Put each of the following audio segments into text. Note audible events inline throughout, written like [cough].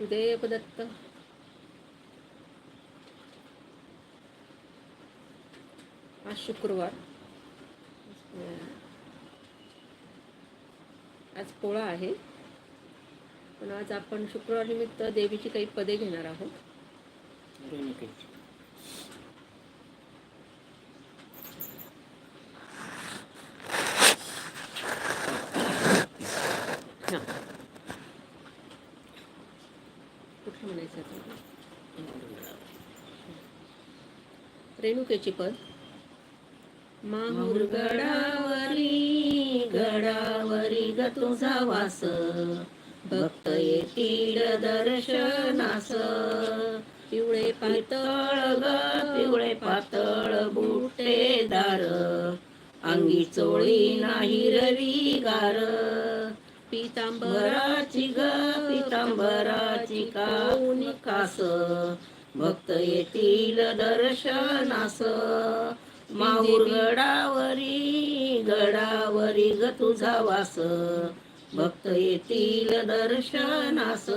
उदयपदत्त आज शुक्रवार. आज पोळा आहे. पण आज आपण शुक्रवार निमित्त देवीची काही पदे घेणार आहोत रेणुकेची हां कुठलं म्हणायचं आता? रेणुकेची पद माहूर गडावरी गडावरी ग तुझा वास. भक्त येतील दर्शनास. पिवळे पातळ ग पिवळे पातळ बुटेदार अंगी चोळी नाही रवी गार. पितांबराची ग पितांबराची काऊन कास. भक्त येतील दर्शनास. माहूर गडावरी गडावरी ग तुझा वास. भक्त येतील दर्शनास.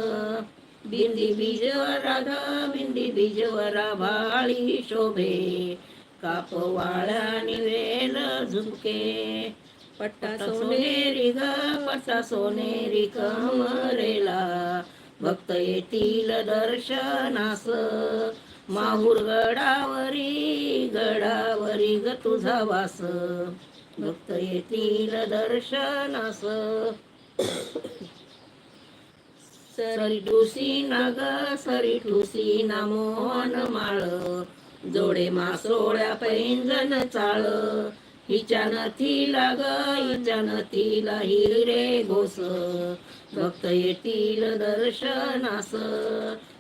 बिंदी बीजवरा ग बिंदी बीजवरा भाळी शोभे. काप वाळ्यानी निवेल झुमके. पट्टा सोनेरी ग पट्टा सोनेरी कमरेला. भक्त येतील दर्शनास. माहूर गडावरी गडावरी ग तुझा वास. भक्त येतील दर्शनास. सरी ठुसी ना ग सरी ठुसी ना मोहन माळ. जोडे मासोळ्या पैंजन चाळ. हिच्या नथीला ग हिच्या नथीला हिरे घोस. भक्त येतील दर्शनास.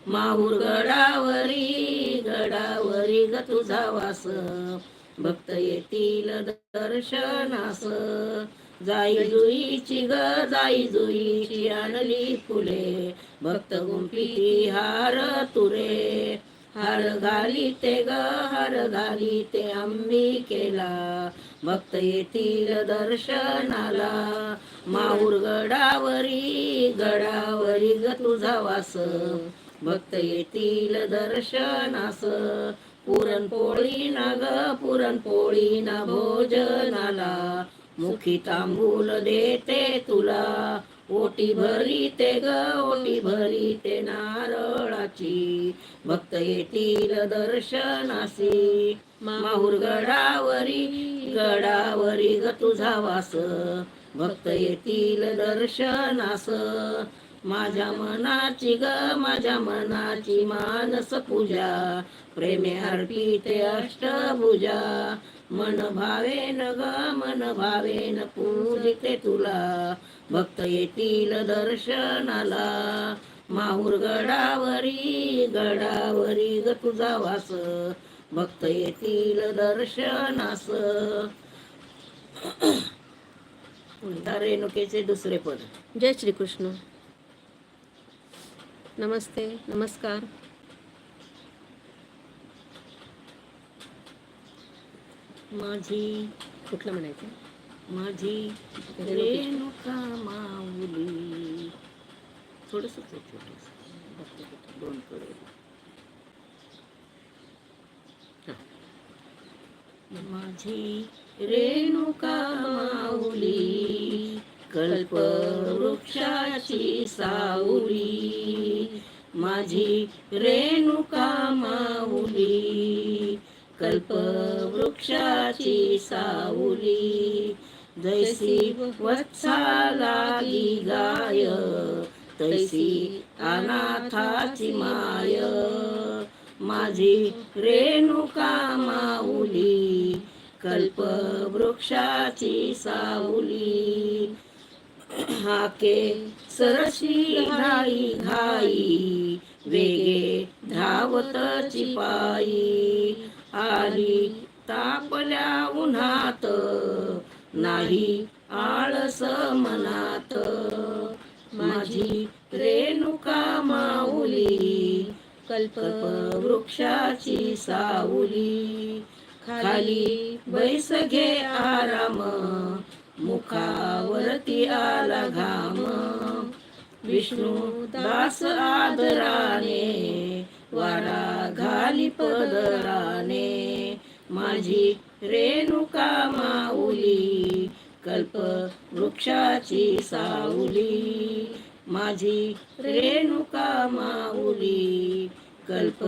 माहूर गडावरी गडावरी ग तुझा वास. भक्त येतील दर्शनास. जाई जुईची ग जाई जुईची आणली फुले. भक्त गुंपी हार तुरे. हार घाली ते ग हार घाली ते अंबिकेला भक्त येतील दर्शनाला. माऊर गडावरी गडावरी ग तुझा वास. भक्त येतील दर्शनास. पुरणपोळी ना ग पुरणपोळी ना भोजनाला. मुखी तांबूल देते तुला. ओटी भरी ते ग ओटी भरी ते नारळाची. भक्त येतील दर्शनासी. माहूर गडावरी गडावरी ग तुझा वास. भक्त येतील दर्शनास. माझ्या मनाची ग माझ्या मनाची मानस पूजा. प्रेमे अर्पिते अष्टभुजा. मन भावेन ग मन भावेन पूजिते तुला. भक्त येतील दर्शनाला. माहूर गडावरी गडावरी ग तुझा वास. भक्त येतील दर्शनास. [clears throat] रेणुकेचे दुसरे पद? जय श्रीकृष्ण. नमस्ते नमस्कार. माझी कुठलं म्हणायचं? माझी रेणुका माऊली. थोडस छोटस. दोन कडे माझी रेणुका माऊली. कल्प वृक्षाची सावली माझी रेणुका माऊली. कल्प वृक्षाची सावली जैसी वत्सा लागी गाय तैसी अनाथाची माय. माझी रेणुका माऊली कल्प वृक्षाची सावली हाके सरशी घाई घाई वेगे धावत चिपाई. आली तापल्या उन्हात नाही आळस मनात. माझी रेणुका माऊली कल्प वृक्षाची सावली. खाली बैस घे आराम मुखावरती आला घाम. विष्णू दास आदराने वारा घाली पदराने माझी रेणुका माऊली कल्प वृक्षाची सावली. माझी रेणुका माऊली कल्प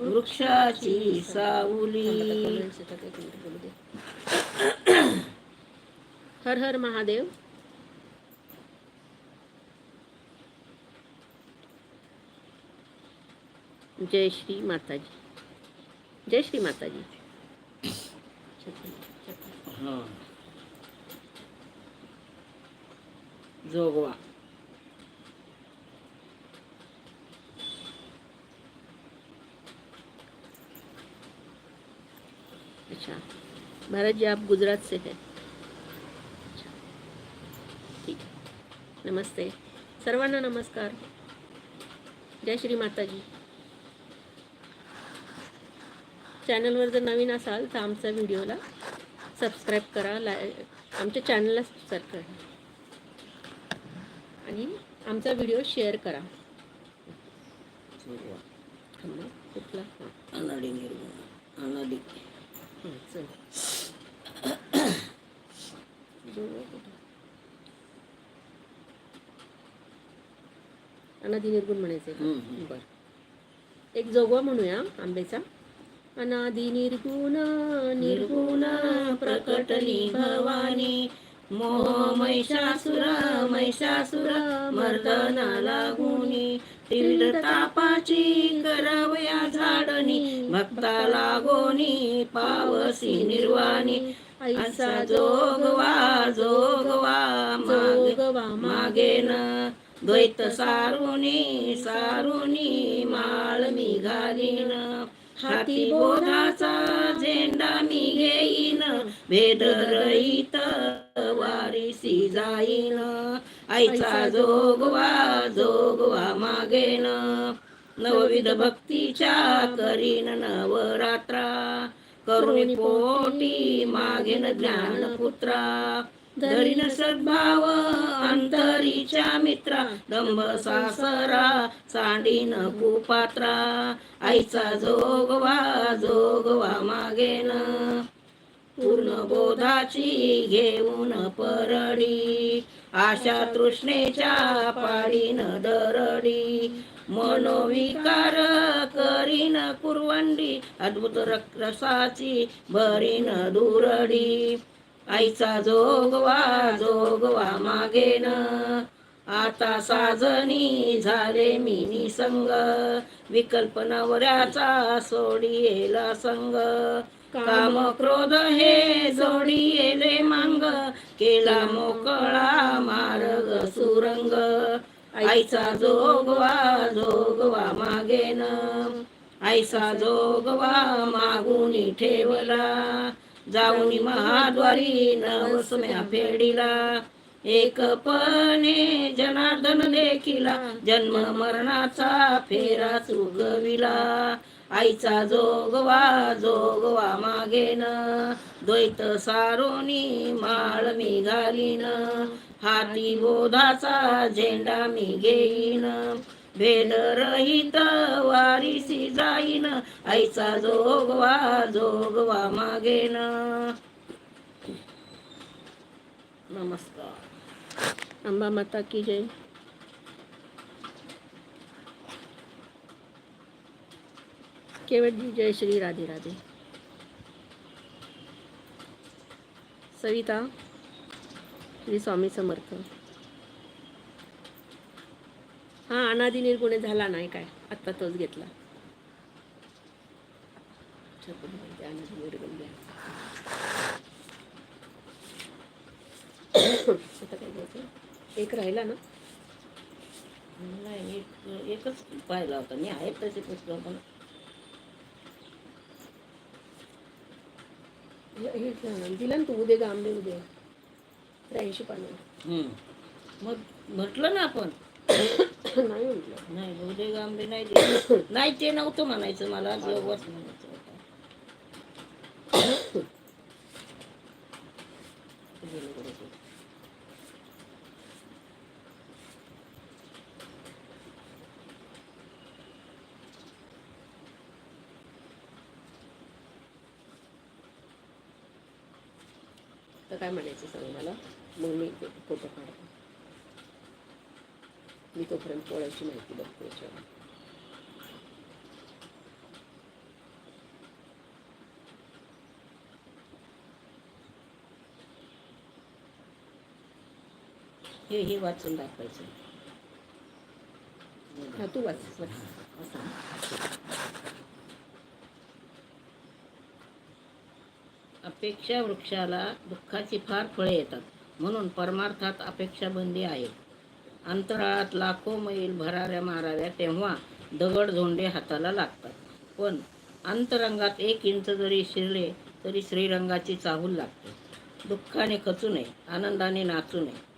वृक्षाची सावली. हर हर महादेव। जय श्री माता जी जय श्री माता जी जोगवा। अच्छा भारत जी आप गुजरात से हैं। नमस्ते. सर्वांना नमस्कार. जय श्री माताजी. चॅनलवर जर नवीन असाल तर आमच्या व्हिडिओला सबस्क्राईब करा लाय आमच्या चॅनलला सबस्क्राईब करा. आणि आमचा व्हिडिओ शेअर करा. कुठला? अनाडी निर्गुण. अनाडी. चल. [coughs] अनादि निर्गुण म्हणायचं. बर. एक जोगवा म्हणूया आंब्याचा. अनादि निर्गुण निर्गुण प्रकटली भवानी मोह महिषासुर महिषासुर मर्दना लागुनी. तीव्र तापाची करवया झाडणी भक्ता लागोनी पावसी निर्वाणी. ऐसा जोगवा जोगवा मागे जोगवा मागेन. द्वैत सारुनी सारुनी माळ मी घालीन. हाती बोधाचा झेंडा मी घेईन. भेद रहित वारीसी जाईन. आईचा जोगवा जोगवा मागेन. नवविध भक्तीच्या करीन नवरात्रा. करुणी पोटी मागेन ज्ञानपुत्रा. धरीन सद्भाव अंतरीच्या मित्रा दंभ सासरा सांडीन कुपात्रा. आईचा जोगवा जोगवा मागेन. पूर्ण बोधाची घेऊन परडी आशा तृष्णेच्या पाडीन दरडी. मनोविकार करीन कुरवंडी अद्भुत रक- रसाची भरीन दुरडी. आईचा जोगवा जोगवा मागेन. आता साजनी झाले मी निसंग विकल्प नवऱ्याचा सोडियेला संग. काम क्रोध हे जोडियेले मांग. केला मोकळा मार्ग सुरंग. आईचा जोगवा जोगवा मागेन. आईचा जोगवा मागून ठेवला. जाऊनी महाद्वारी नवसम्या फेडीला एकपणे जनार्दन देखिला जन्म मरणाचा फेरा चुकविला आईचा जोगवा जोगवा मागेन. द्वैत सारोनी माळ मी घालीन. हाती बोधाचा झेंडा मी घेईन. भेद रहित वारिसी जाईन आईचा जोगवा जोगवा मागेन. नमस्कार. अंबा माता की जय. केवटजी जय श्री राधे राधे. सविता श्री स्वामी समर्थ. हा अनादि निर्गुणे झाला नाही काय आत्ता तोच घेतला अनादि निर्गुण. आता काय घ्यायचं एक राहिला ना नाही एक एकच पाहिला होता मी आहेत तसे पुस्तक पण. दिलं ना तू उद्या आंबे उद्या त्र्याऐंशी पानं. मग म्हटलं ना आपण ないよ。ない、腕がんべないで。内定な音がない、いつもラジオボスの。ก็ได้มาในที่สั่งมาแล้วมึงมีโปรตีน मी तोपर्यंत पोळ्याची माहिती बघतो याच्यावर हे हे वाचून दाखवायचं हा तू वाच वाच. अपेक्षा वृक्षाला दुःखाची फार फळे येतात. म्हणून परमार्थात अपेक्षा बंदी आहे. अंतराळात लाखो मैल भराऱ्या माराव्या तेव्हा दगड झोंडे हाताला लागतात. पण अंतरंगात एक इंच जरी शिरले तरी श्रीरंगाची चाहूल लागते. दुःखाने खचू नये आनंदाने नाचू नये.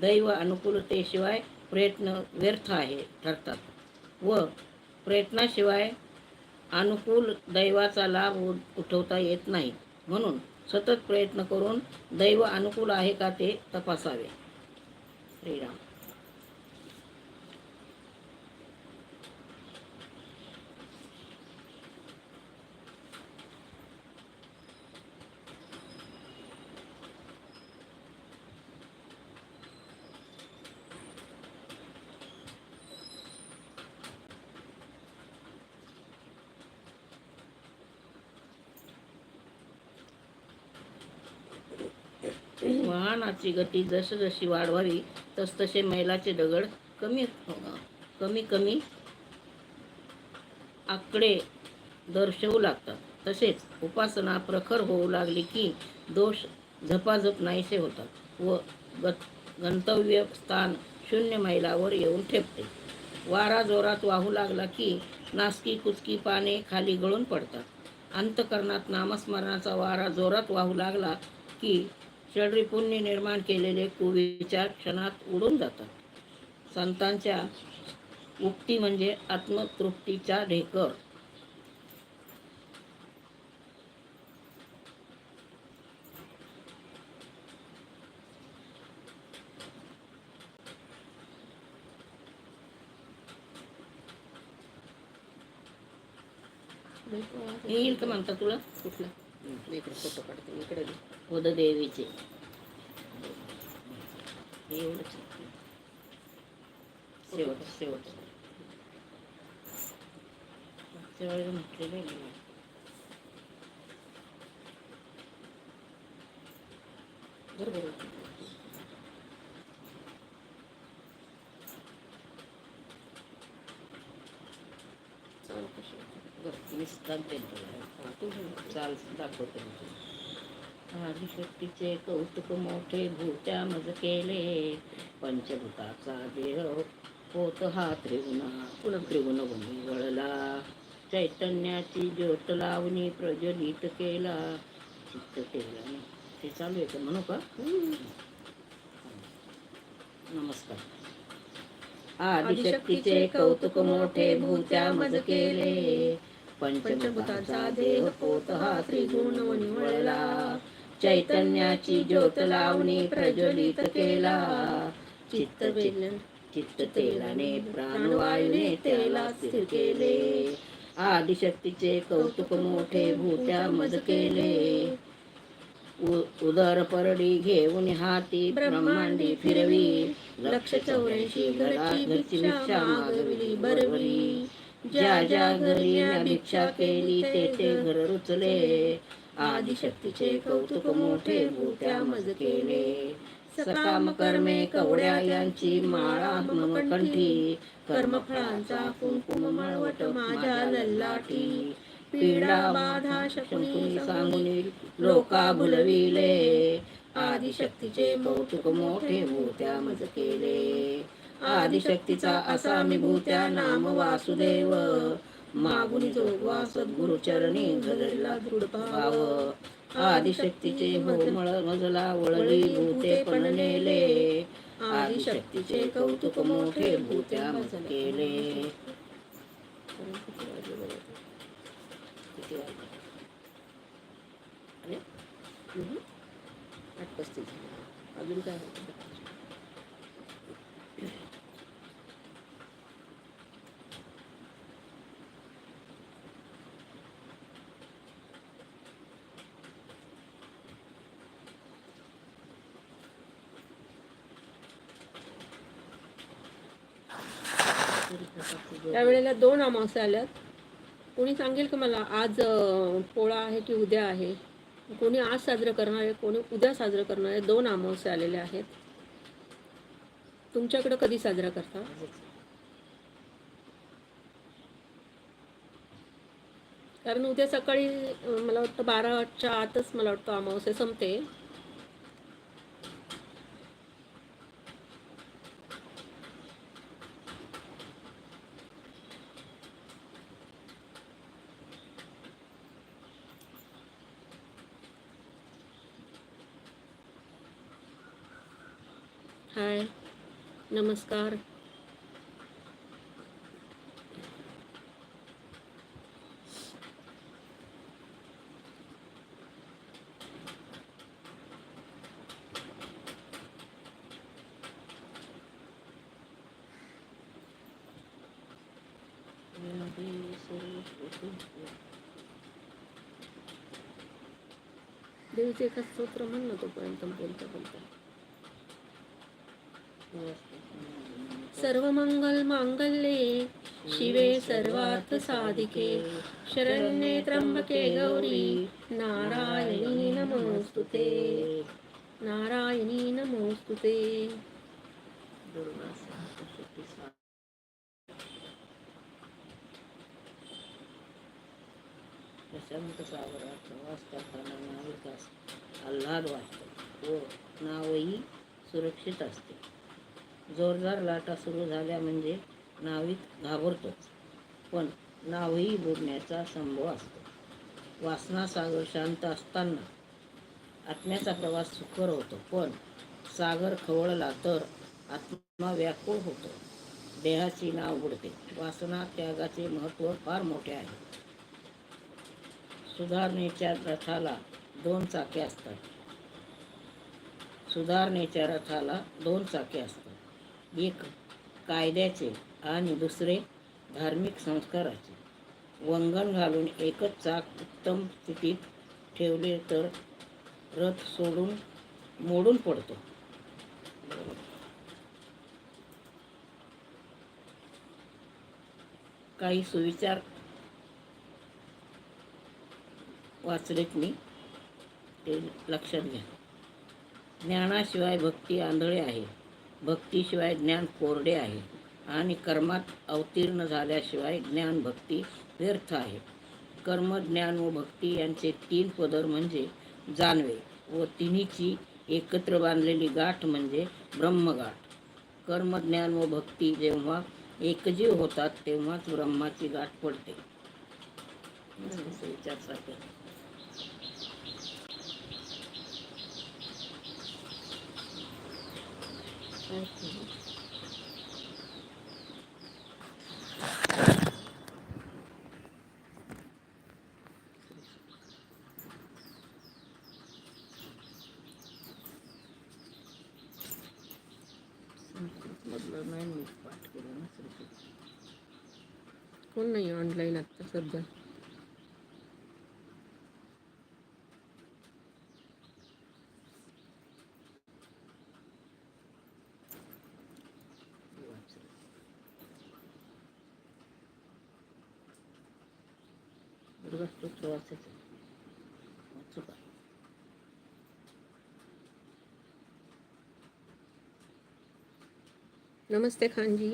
दैव अनुकूलतेशिवाय प्रयत्न व्यर्थ आहे ठरतात व प्रयत्नाशिवाय अनुकूल दैवाचा लाभ उ- उठवता येत नाही. म्हणून सतत प्रयत्न करून दैव अनुकूल आहे का ते तपासावे. श्रीराम. वाहनाची गती जसजशी वाढवावी तसतसे मैलाचे दगड कमी हो, कमी कमी आकडे दर्शवू लागतात. तसेच उपासना प्रखर होऊ लागली की दोष झपाझप नाहीसे होतात व गत गंतव्य स्थान शून्य मैलावर येऊन ठेपते. वारा जोरात वाहू लागला की नासकी कुचकी पाने खाली गळून पडतात. अंतकरणात नामस्मरणाचा वारा जोरात वाहू लागला की षडरी निर्माण केलेले कुविचार क्षणात उडून जातात. संतांच्या उक्ती म्हणजे आत्मतृप्तीचा ढेकर. येईल का म्हणता तुला? कुठला? ఇక్కడ ఫోటో పడుతుంది ఇక్కడ బుధదేవి చేయండి శివుడు శివుడు శివుడు ముఖ్యమే గురు గురు बरं मी चाल दाखवते आदिशक्तीचे कौतुक मोठे भूत्या मज केले. पंचभूताचा देह होत हा त्रिगुणा पुन्हा त्रिगुण भूमी वळला. चैतन्याची ज्योत लावणी प्रज्वलित केला. चित्त केला ते चालू आहे म्हणू का? नमस्कार. आदिशक्तीचे कौतुक मोठे भूत्या मज केले. पंचभूताचा देह पोत हा त्रिगुण निवळला. चैतन्याची ज्योत लावणी प्रज्वलित केला. चित्त चित्त तेलाने प्राणवायूने तेला स्थिर केले. आदिशक्तीचे कौतुक मोठे भूत्या मज केले. उदर परडी घेऊन हाती ब्रह्मांडी फिरवी. लक्ष चौऱ्याऐंशी घरची भिक्षा मागविली बरवली. ज्या ज्या घरी भिक्षा केली तेथे घर रुचले. आदिशक्तीचे कौतुक मोठे मोठ्या मज केले सकाम कर्मे कवड्या यांची माळा मम कंठी कर्मफळांचा कुंकुम मळवट माझ्या लल्लाठी. पीडा बाधा शकुनी सांगुनी लोका भुलविले. आदिशक्तीचे कौतुक मोठे मोठ्या मज केले आदिशक्तीचा असा मी भूत्या नाम वासुदेव. मागुनी जोगवा सद्गुरु चरणी दृढ आदिशक्तीचे मळ मजला वळली भूते पण नेले. आदिशक्तीचे कौतुक मोठे भूत्या मज केले काय वाजले बघा. किती वाजले? आणि? हम्म. आठ पस्तीस झाले. अजून काय होतं त्यावेळेला दोन अमावस्या आल्यात. कोणी सांगेल का मला आज पोळा आहे की उद्या आहे? कोणी आज साजरं करणार आहे कोणी उद्या साजरं करणार आहे दोन अमावस्या आलेल्या आहेत. तुमच्याकडं कधी साजरा करता? कारण उद्या सकाळी मला वाटतं बाराच्या आतच मला वाटतं अमावस्या संपते. हाय नमस्कार देवीचे एका स्तोत्र म्हण ना तोपर्यंत बोलता बोलता सर्व मंगल मांगल्ये शिवे सर्वार्थ साधिके शरण्ये त्र्यंबके गौरी नारायणी नमोस्तुते नारायणी नमोस्तुते प्रशांत सागरात प्रवास करताना नाविकास आल्हाद वाटतो हो, व नावही सुरक्षित असते. जोरदार लाटा सुरू झाल्या म्हणजे नावीत घाबरतोच पण नावही बुडण्याचा संभव असतो. वासना सागर शांत असताना आत्म्याचा प्रवास सुकर होतो. पण सागर खवळला तर आत्मा व्याकुळ होतो. देहाची नाव बुडते. वासना त्यागाचे महत्त्व फार मोठे आहे. सुधारणेच्या रथाला दोन चाके असतात. सुधारणेच्या रथाला दोन चाके असतात. एक कायद्याचे आणि दुसरे धार्मिक संस्काराचे. वंगण घालून एकच चाक उत्तम स्थितीत ठेवले तर रथ सोडून मोडून पडतो. काही सुविचार वाचलेत मी ते लक्षात घ्या. ज्ञानाशिवाय भक्ती आंधळे आहे. भक्तीशिवाय ज्ञान कोरडे आहे आणि कर्मात अवतीर्ण झाल्याशिवाय ज्ञान भक्ती व्यर्थ आहे. कर्म ज्ञान व भक्ती यांचे तीन पदर म्हणजे जानवे व तिन्हीची एकत्र बांधलेली गाठ म्हणजे ब्रह्मगाठ. कर्म ज्ञान व भक्ती जेव्हा एकजीव होतात तेव्हाच ब्रह्माची गाठ पडते विचारसाठी संस्कृतमधलं नाही मी पाठ केलं ना संस्कृत कोण नाही ऑनलाईन आत्ता सध्या वाचलं दुर्गा स्तोत्र वाचायचं वाचू का नमस्ते खानजी।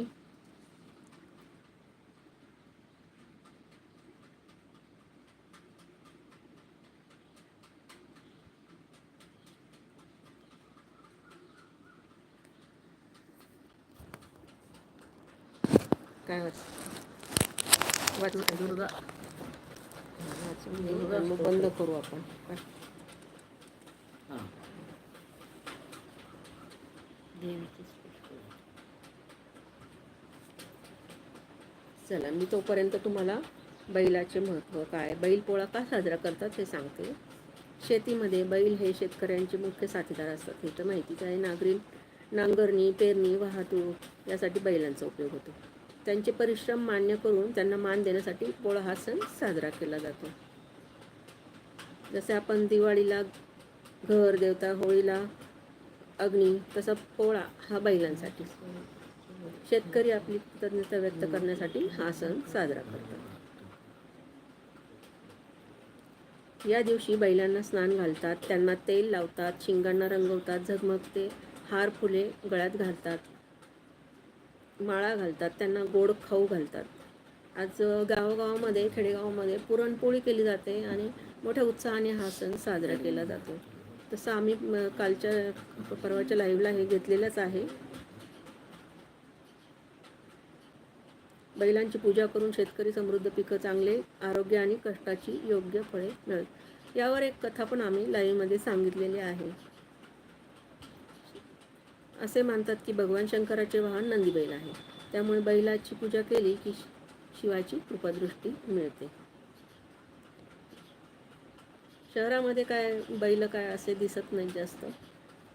काय वाच दुर्गा. बंद करू आपण काय? हां देवीची स्पष्ट चला मी तोपर्यंत तुम्हाला बैलाचे महत्त्व काय बैलपोळा का साजरा करतात हे सांगते. शेतीमध्ये बैल हे शेतकऱ्यांचे मुख्य साथीदार असतात हे तर माहितीच आहे. नागरी नांगरणी पेरणी वाहतूक यासाठी बैलांचा उपयोग होतो. त्यांचे परिश्रम मान्य करून त्यांना मान देण्यासाठी पोळा हा सण साजरा केला जातो. जसे आपण दिवाळीला घर देवता होळीला अग्नी तसा पोळा हा बैलांसाठी शेतकरी आपली कृतज्ञता व्यक्त करण्यासाठी हा सण साजरा करतात. या दिवशी बैलांना स्नान घालतात त्यांना तेल लावतात शिंगांना रंगवतात झगमगते हार फुले गळ्यात घालतात माळा घालतात त्यांना गोड खाऊ घालतात. आज गावोगावामध्ये खेडेगावामध्ये पुरणपोळी केली जाते आणि मोठ्या उत्साहाने हा सण साजरा केला जातो. तसं आम्ही कालच्या परवाच्या लाईव्हला हे घेतलेलंच आहे. बैलांची पूजा करून शेतकरी समृद्ध पिकं चांगले आरोग्य आणि कष्टाची योग्य फळे मिळत. यावर एक कथा पण आम्ही लाईव्हमध्ये सांगितलेली आहे. असे मानतात की भगवान शंकराचे वाहन नंदी बैल आहे. त्यामुळे बैलाची पूजा केली की शिवाची कृपादृष्टी मिळते. शहरामध्ये काय बैल काय असे दिसत नाही जास्त.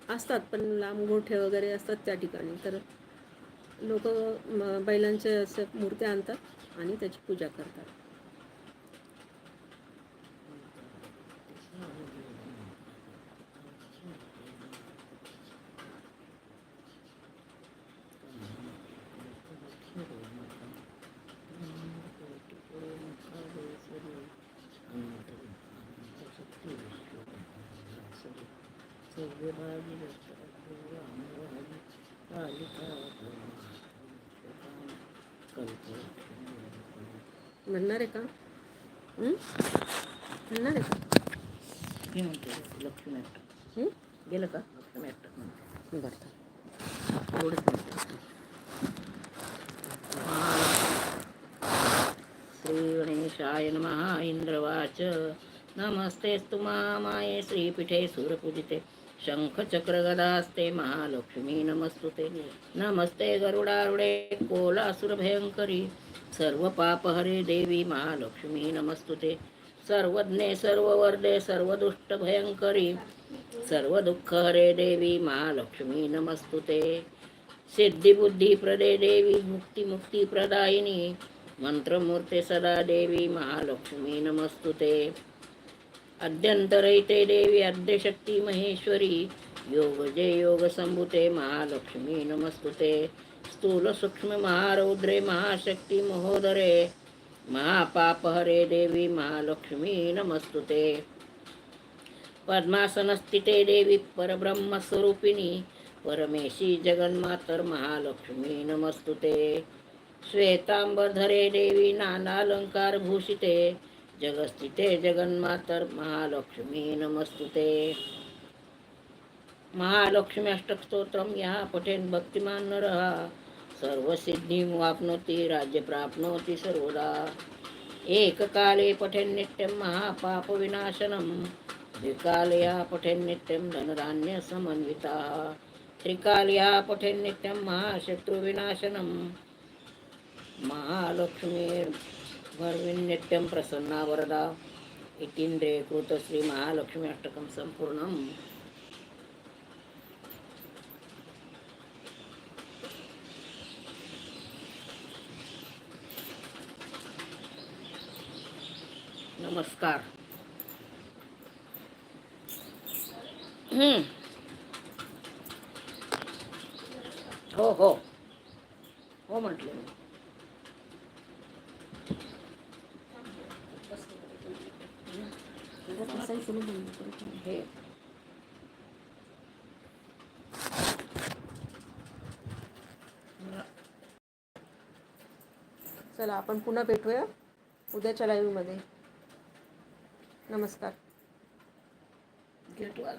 असतात पण लांब गोठे वगैरे असतात त्या ठिकाणी. तर लोक बैलांचे असं मूर्त्या आणतात आणि त्याची पूजा करतात. म्हणणार आहे का? हं? म्हणणार आहे का? मी म्हणते लक्ष्मी हं? गेलं का? लक्ष्मी अष्टक म्हणते. बरं एवढंच म्हणते. श्री गणेशाय नमः इंद्रवाच. नमस्तेस्तु माये श्रीपीठे सुरपूजिते. शङ्खचक्रगदास्ते महालक्ष्मी नमस्तुते। नमस्ते गरुडारुडे कोलासुरभयङ्करी। सर्वपापहरे देवी महालक्ष्मी नमस्तुते। सर्वज्ञे सर्ववर्दे सर्वदुष्टभयङ्करी। सर्वदुःखहरे देवी महालक्ष्मी नमस्तुते। सिद्धिबुद्धिप्रदे देवी मुक्तिमुक्तिप्रदायिनी। मन्त्रमूर्ते सदा देवी महालक्ष्मी नमस्तुते। अद्यंतरैते देवी अद्यशक्ती महेश्वरी। योग जय योग संभुते महालक्ष्मी नमस्तुते। स्थूल सूक्ष्म महारौद्रे महाशक्ती महोदरे। महापापहरे देवी महालक्ष्मी नमस्तुते। पद्मासनस्थिते देवी परब्रह्मस्वरूपिणी। परमेशी जगन्मातर महालक्ष्मी नमस्तुते। श्वेतांबरधरे देवी नानालंकार भूषिते जगस्थिते जगन्मातर महालक्ष्मी नमस्तुते महालक्ष्मी अष्टकस्तोत्रम या पठेन भक्तिमान नरः। सर्वसिद्धिं वाप्नोति राज्य प्राप्नोति सर्वदा। एककाले पठेन् नित्यं महापापविनाशनं। द्विकालया पठेन् नित्यं धनधान्यसमन्विताः। त्रिकालया नित्यम महाशत्रुविनाशनम महालक्ष्मी महालक्ष्मीर्भर्विन्नित्यं प्रसन्ना वरदा इतीन्द्रे कृत श्री महालक्ष्मी अष्टकं संपूर्ण नमस्कार। हो हो। हो म्हटले मी. हे। चला आपण पुन्हा भेटूया. उद्याच्या लाईव्हमध्ये नमस्कार. गेट वाज